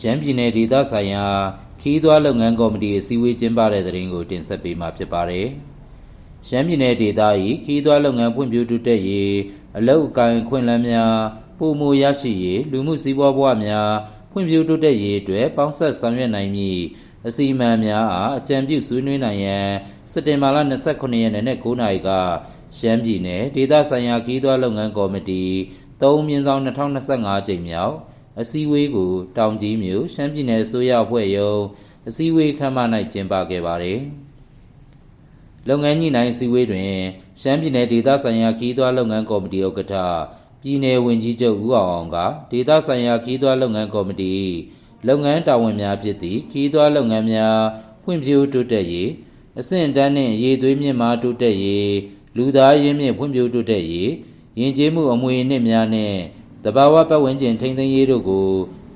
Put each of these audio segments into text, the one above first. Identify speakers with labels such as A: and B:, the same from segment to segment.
A: ရန်ပြည်နယ်ဒေသဆိုင်ရာခီးသွွားလုပ်ငန်းကော်မတီအစည်းအဝေးကျင်းပတဲ့တဲ့ရင်ကိုတင်ဆက်ပေးမှာဖြစ်ပါတယ်။ရှမ်းပြည်နယ်ဒေသ၏ခီးသွွားလုပ်ငန်းဖွံ့ဖြိုးတိုးတက်ရေးအလုပ်အကိုင်အခွင့်အလမ်းများပုံမူရရှိရေးလူမှုစီးပွားဘဝများဖွံ့ဖြိုးတိုးတက်ရေးအတွက်ပေါင်းဆက်ဆောင်ရွက်နိုင်မည်အစီအမံများအားအကြံပြုဆွေးနွေးနိုင်ရန်စက်တင်ဘာလ29ရက်နေ့နဲ့9နာရီကရှမ်းပြည်နယ်ဒေသဆိုင်ရာခီးသွွားလုပ်ငန်းကော်မတီ3မြင်းဆောင်2025ကြိမ်မြောက် အစည်းအဝေးကိုတောင်ကြီးမြို့ရှမ်းပြည်နယ်အစိုးရအဖွဲ့ရုံးအစည်းအဝေးခန်းမ၌ကျင်းပခဲ့ပါတယ်။လုပ်ငန်းညှိနှိုင်းအစည်းအဝေးတွင်ရှမ်းပြည်နယ်ဒေသဆိုင်ရာခီးသွွားလုပ်ငန်းကော်မတီဥက္ကဋ္ဌပြည်내ဝန်ကြီးချုပ်ဦးအောင်အောင်ကဒေသဆိုင်ရာခီးသွွားလုပ်ငန်းကော်မတီလုပ်ငန်းတာဝန်များဖြစ်သည့်ခီးသွွားလုပ်ငန်းများဖွံ့ဖြိုးတိုးတက်ရေးအဆင့်အတန်းနှင့်ရည်သွေးမြင့်မားတိုးတက်ရေးလူသားရင်းမြစ်ဖွံ့ဖြိုးတိုးတက်ရေးယဉ်ကျေးမှုအမွေအနှစ်များနှင့် တဘာဝပတ်ဝန်းကျင်ထိန်းသိမ်းရေးတို့ကို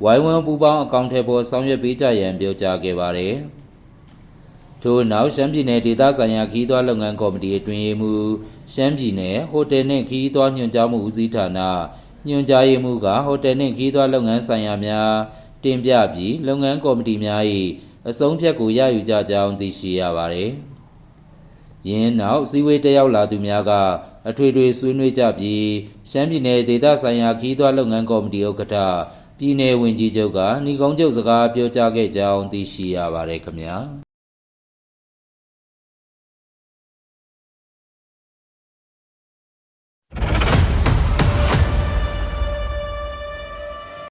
A: ဝိုင်းဝန်းပူးပေါင်းအကောင့်ထဲပေါ်ဆောင်ရွက်ပေးကြရန်ပြောကြားခဲ့ပါသည်။ထို့နောက်ရှမ်းပြည်နယ်ဒေသဆိုင်ရာခီးသွွားလုပ်ငန်းကော်မတီအတွင်းရေးမှူးရှမ်းပြည်နယ်ဟိုတယ်နှင့်ခီးသွွားညွှန်ကြားမှုဦးစီးဌာနညွှန်ကြားရေးမှူးကဟိုတယ်နှင့်ခီးသွွားလုပ်ငန်းဆိုင်ရာများတင်ပြပြီးလုပ်ငန်းကော်မတီများ၏အဆုံးဖြတ်ကိုရယူကြကြောင်းသိရှိရပါသည်။ယင်းနောက်အစည်းအဝေးတက်ရောက်လာသူများက အထွေထွေဆွေးနွေးကြပြီးရှမ်းပြည်နယ်ဒေသဆိုင်ရာခီးသွွားလုပ်ငန်းကော်မတီဥက္ကဋ္ဌပြည်내ဝန်ကြီးချုပ်ကဏီကုန်းချုပ်စကားပြောကြားခဲ့ကြောင်းသိရှိရပါတယ်ခင်ဗျာ။